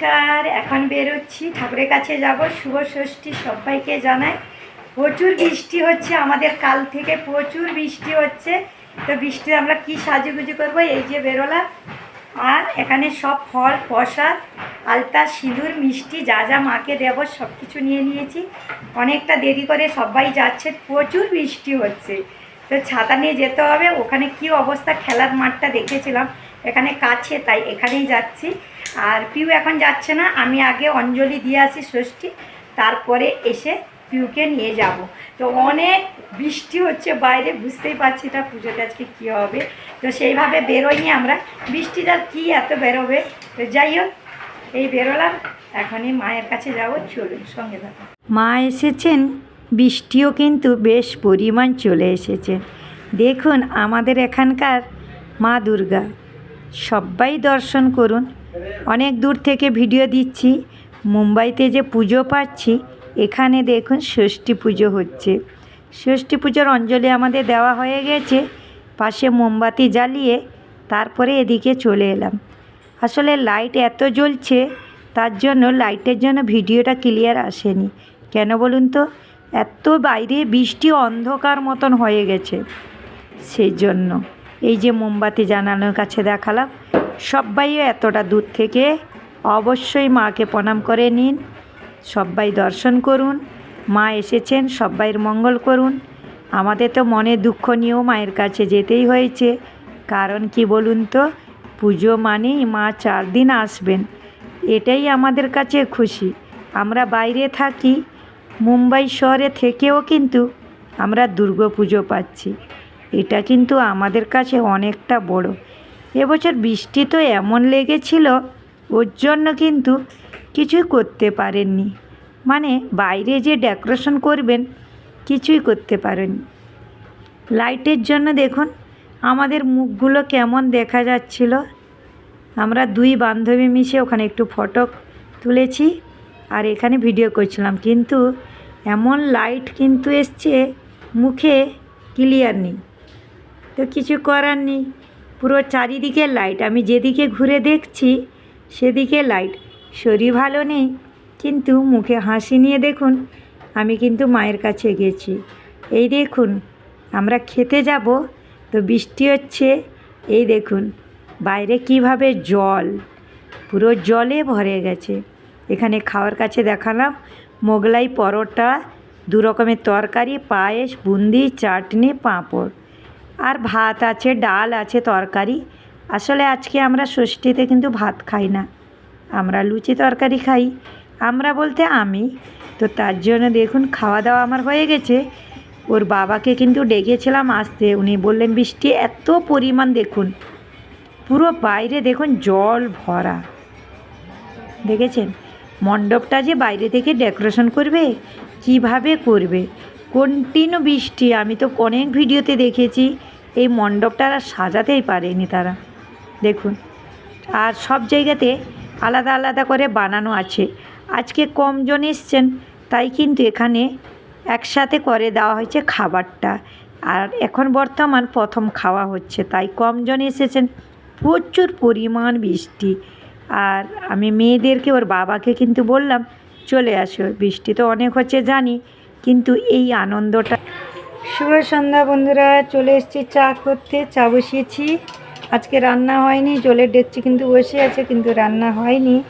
নমস্কার, এখন বেরোচ্ছি, ঠাকুরের কাছে যাব, শুভ ষষ্ঠী সবাইকে জানাই। প্রচুর বৃষ্টি হচ্ছে, আমাদের কাল থেকে প্রচুর বৃষ্টি হচ্ছে। তো বৃষ্টি আমরা কি সাজুগুজু করব? এই যে বেরোলাম। আর এখানে সব ফল, প্রসাদ, আলতা, সিঁদুর, মিষ্টি, যা যা মাকে দেব সব কিছু নিয়ে নিয়েছি। অনেকটা দেরি করে সবাই যাচ্ছে, প্রচুর বৃষ্টি হচ্ছে। তো ছাতা নিয়ে যেতে হবে, ওখানে কি অবস্থা? খেলার মাঠটা দেখেছিলাম। এখানে কাছে, তাই এখানেই যাচ্ছি। আর পিউ এখন যাচ্ছে না, আমি আগে অঞ্জলি দিয়ে আসি ষষ্ঠী, তারপরে এসে পিউকে নিয়ে যাব। তো অনেক বৃষ্টি হচ্ছে বাইরে, বুঝতেই পারছি না পুজোতে আজকে কী হবে। তো সেইভাবে বেরোইনি আমরা। বৃষ্টিটা কি এত বেরোবে? তো যাই হোক, এই বেরোলাম, এখনই মায়ের কাছে যাব, চলুন সঙ্গে থাকুন। মা এসেছেন, বৃষ্টিও কিন্তু বেশ পরিমাণ চলে এসেছে। দেখুন আমাদের এখানকার মা দুর্গা। সবাই দর্শন করুন। অনেক দূর থেকে ভিডিও দিচ্ছি। মুম্বাইতে যে পুজো পাচ্ছি, এখানে দেখুন ষষ্ঠী পুজো হচ্ছে। ষষ্ঠী পুজোর অঞ্জলি আমাদের দেওয়া হয়ে গেছে। পাশে মোমবাতি জ্বালিয়ে তারপরে এদিকে চলে এলাম। আসলে লাইট এত জ্বলছে, তার জন্য লাইটের জন্য ভিডিওটা ক্লিয়ার আসেনি। কেন বলুন তো? এত বাইরে বৃষ্টি অন্ধকার মতন হয়ে গেছে। সেই জন্য। এই যে মোমবাতি জানানোর কাছে দেখালাম সবাইও এতটা দূর থেকে অবশ্যই মাকে প্রণাম করে নিন সবাই দর্শন করুন, মা এসেছেন সবাইয়ের মঙ্গল করুন। আমাদের তো মনে দুঃখ নিয়েও মায়ের কাছে যেতেই হয়েছে, কারণ কি বলুন তো, পুজো মানেই মা চার দিন আসবেন, এটাই আমাদের কাছে খুশি। আমরা বাইরে থাকি, মুম্বাই শহরে থেকেও কিন্তু আমরা দুর্গা পুজো পাচ্ছি। এটা কিন্তু আমাদের কাছে অনেকটা বড়। এবছর বৃষ্টি তো এমন লেগেছিল, ওর জন্য কিন্তু কিছুই করতে পারেননি। মানে বাইরে যে ডেকোরেশন করবেন, কিছুই করতে পারেন লাইটের জন্য দেখুন, আমাদের মুখগুলো কেমন দেখা যাচ্ছিল। আমরা দুই বান্ধবী মিশে ওখানে একটু ফটো তুলেছি আর এখানে ভিডিও করছিলাম। কিন্তু এমন লাইট কিন্তু এসছে, মুখে ক্লিয়ার নেই। তো কিছু করার নেই। পুরো চারিদিকে লাইট আমি যেদিকে ঘুরে দেখছি, সেদিকে লাইট শরীর ভালো নেই, কিন্তু মুখে হাসি নিয়ে দেখুন, আমি কিন্তু মায়ের কাছে গেছি। এই দেখুন, আমরা খেতে যাব, তো বৃষ্টি হচ্ছে, এই দেখুন, বাইরে কীভাবে জল। পুরো জলে ভরে গেছে। এখানে খাওয়ার কাছে দেখালাম, মোগলাই পরোটা দু রকমের তরকারি, পায়েস, বুন্দি, চাটনি, পাঁপড়। আর ভাত আছে, ডাল আছে, তরকারি। আসলে আজকে আমরা ষষ্ঠীতে কিন্তু ভাত খাই না। আমরা লুচি তরকারি খাই। আমরা বলতে আমি। তো তার জন্য দেখুন খাওয়া দাওয়া আমার হয়ে গেছে। ওর বাবাকে কিন্তু ডেকেছিলাম আসতে। উনি বললেন, বৃষ্টি এত পরিমাণ দেখুন। পুরো বাইরে দেখুন, জল ভরা। দেখেছেন? মণ্ডপটা যে বাইরে থেকে ডেকোরেশন করবে, কীভাবে করবে? কন্টিনিউ বৃষ্টি। আমি তো অনেক ভিডিওতে দেখেছি। এই মণ্ডপটা আর সাজাতেই পারেনি তারা। দেখুন, আর সব জায়গাতে আলাদা আলাদা করে বানানো আছে। আজকে কম জন এসছেন, তাই কিন্তু এখানে একসাথে করে দেওয়া হয়েছে খাবারটা। আর এখন বর্তমান প্রথম খাওয়া হচ্ছে, তাই কম জন এসেছেন। প্রচুর পরিমাণ বৃষ্টি। আর আমি মেয়েদেরকে, ওর বাবাকে কিন্তু বললাম, চলে আসো, বৃষ্টি তো অনেক হচ্ছে জানি, কিন্তু এই আনন্দটা শুভ সন্ধ্যা বন্ধুরা, চলে এসেছি, চা করতে, চা বসিয়েছি। আজকে রান্না হয়নি, জলের ডেকচি কিন্তু বসে আছে, কিন্তু রান্না হয়নি।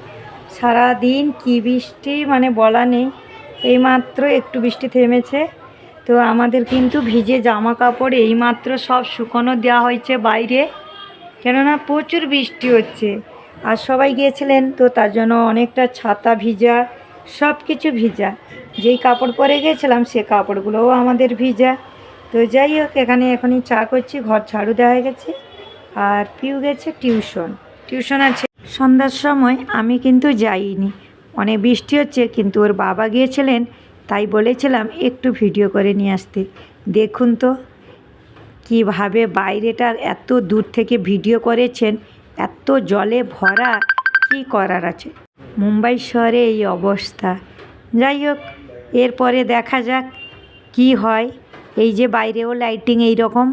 সারা দিন কি বৃষ্টি মানে বলা নেই। এইমাত্র একটু বৃষ্টি থেমেছে। তো আমাদের কিন্তু ভিজে জামা কাপড় এইমাত্র সব শুকনো দেওয়া হয়েছে বাইরে। কেননা প্রচুর বৃষ্টি হচ্ছে। আর সবাই গিয়েছিলেন, তো তার জন্য অনেকটা ছাতা ভিজা সব কিছু ভিজা। যেই কাপড় পরে গেছিলাম, সে কাপড়গুলোও আমাদের ভিজা। তো যাই হোক, এখানে এখনই চা করছি, ঘর ঝাড়ু দেওয়া হয়ে গেছে। আর পিউ গেছে টিউশন। টিউশন আছে। সন্ধ্যার সময় আমি কিন্তু যাইনি। অনেক বৃষ্টি হচ্ছে, কিন্তু ওর বাবা গিয়েছিলেন, তাই বলেছিলাম একটু ভিডিও করে নিয়ে আসতে। দেখুন তো, কীভাবে বাইরেটা এত দূর থেকে ভিডিও করেছেন, এত জলে ভরা, কি করার আছে? মুম্বাই শহরে এই অবস্থা। যাই হোক এরপরে দেখা যাক কি হয়। এই যে বাইরেও লাইটিং এই রকম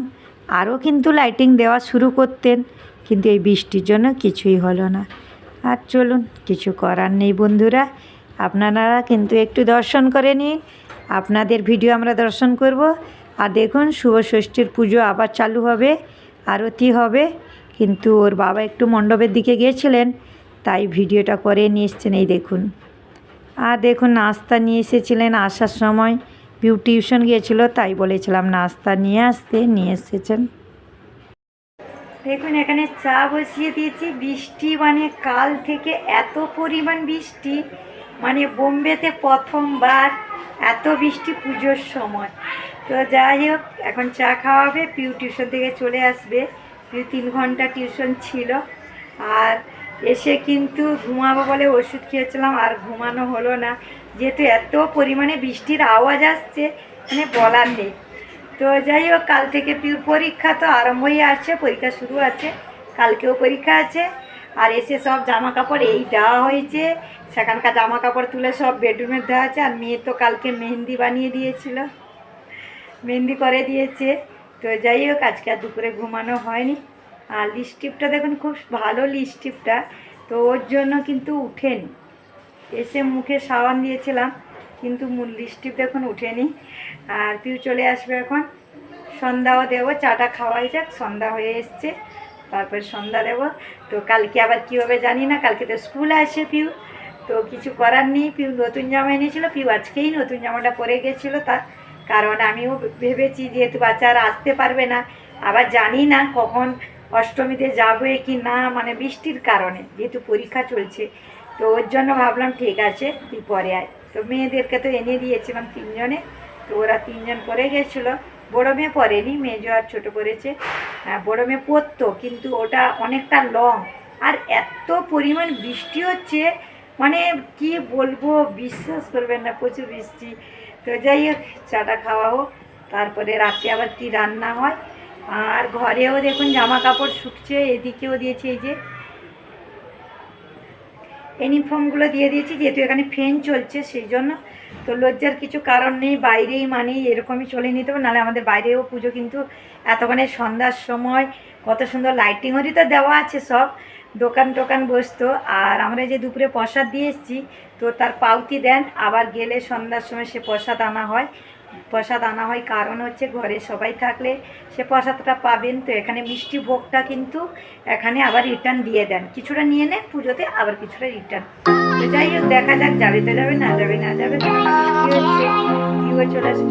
আরও কিন্তু লাইটিং দেওয়া শুরু করতেন, কিন্তু এই বৃষ্টির জন্য কিছুই হলো না। আর চলুন, কিছু করার নেই বন্ধুরা। আপনারা কিন্তু একটু দর্শন করে নিন। আপনাদের ভিডিও আমরা দর্শন করব। আর দেখুন, শুভ ষষ্ঠীর পুজো আবার চালু হবে, আরতি হবে। কিন্তু ওর বাবা একটু মণ্ডপের দিকে গিয়েছিলেন। তাই ভিডিওটা করে নিয়ে এসছেন, এই দেখুন। আর দেখুন, নাস্তা নিয়ে এসেছিলেন আসার সময়। পিউ টিউশন গিয়েছিল, তাই বলেছিলাম নাস্তা নিয়ে আসতে, নিয়ে এসেছেন। দেখুন, এখানে চা বসিয়ে দিয়েছি। বৃষ্টি মানে কাল থেকে এত পরিমাণ বৃষ্টি মানে বোম্বেতে প্রথমবার এত বৃষ্টি পুজোর সময়। তো যাই হোক, এখন চা খাওয়াবে পিউ টিউশন থেকে চলে আসবে। পিউ তিন ঘণ্টা টিউশন ছিল। আর এসে কিন্তু ঘুমাবো বলে ওষুধ খেয়েছিলাম, আর ঘুমানো হলো না। যেহেতু এত পরিমাণে বৃষ্টির আওয়াজ আসছে মানে বলার নেই। তো যাই হোক, কাল থেকে পরীক্ষা তো আরম্ভই আছে, পরীক্ষা শুরু আছে, কালকেও পরীক্ষা আছে। আর এসে সব জামা কাপড় এই দেওয়া হয়েছে। সেখানকার জামা কাপড় তুলে সব বেডরুমে দেওয়া আছে, আর মেয়ে তো কালকে মেহেন্দি বানিয়ে দিয়েছিল। মেহেন্দি করে দিয়েছে। তো যাই হোক, আজকে আর দুপুরে ঘুমানো হয়নি। আর লিপস্টিকটা দেখুন, খুব ভালো লিপস্টিকটা তো ওর জন্য কিন্তু উঠেনি। এসে মুখে সাবান দিয়েছিলাম, কিন্তু মূল লিপস্টিক দেখুন উঠেনি। আর পিউ চলে আসবে এখন। সন্ধ্যাও দেবো, চাটা খাওয়াই যাক, সন্ধ্যা হয়ে এসছে। তারপর সন্ধ্যা দেবো। তো কালকে আবার কী হবে জানি না, কালকে তো স্কুল আছে পিউ। তো কিছু করার নেই, পিউ নতুন জামা এনেছিল, পিউ আজকেই নতুন জামাটা পরে গেছিল তার। কারণ আমিও ভেবেছি, যেহেতু বাচ্চারা আসতে পারবে না, আবার জানি না কখন অষ্টমীতে যাবে কি না মানে বৃষ্টির কারণে যেহেতু পরীক্ষা চলছে তো ওর জন্য ভাবলাম ঠিক আছে তুই পরে আয়। তো মেয়েদেরকে তো এনে দিয়েছিলাম তিনজনে তো ওরা তিনজন পরে গেছিল। বড়ো মেয়ে পরেনি মেয়ে আর ছোটো করেছে। হ্যাঁ, বড়ো মেয়ে পরতো কিন্তু ওটা অনেকটা লং আর এত পরিমাণ বৃষ্টি হচ্ছে মানে কি বলব বিশ্বাস করবেন না প্রচুর বৃষ্টি। তো যাই হোক চাটা খাওয়া হোক তারপরে রাতে আবার কি রান্না হয় আর ঘরেও দেখুন জামা কাপড় শুকছে, এদিকেও দিয়েছি এই যে। ইউনিফর্মগুলো দিয়ে দিয়েছি, যেহেতু এখানে ফ্যান চলছে, সেই জন্য। তো লজ্জার কিছু কারণ নেই, বাইরেই মানে এরকমই চলে নিতে হবে, নাহলে আমাদের বাইরেও পুজো কিন্তু এতক্ষণে সন্ধ্যার সময়, কত সুন্দর লাইটিং হরি তো দেওয়া আছে সব, দোকান টোকান বসতো। আর আমরা যে দুপুরে প্রসাদ দিয়ে এসেছি, তো তার পাউতি দেন, আবার গেলে সন্ধ্যার সময় সে প্রসাদ আনা হয়। প্রসাদ আনা হয়। কারণ হচ্ছে ঘরে সবাই থাকলে সে প্রসাদটা পাবেন তো, এখানে মিষ্টি ভোগটা কিন্তু এখানে আবার রিটার্ন দিয়ে দেন। কিছুটা নিয়ে নেন, পুজোতে আবার কিছুটা রিটার্ন তো যাই হোক, দেখা যাক, যাবে তো যাবে, না যাবে না যাবে কি হচ্ছে? চলে আসে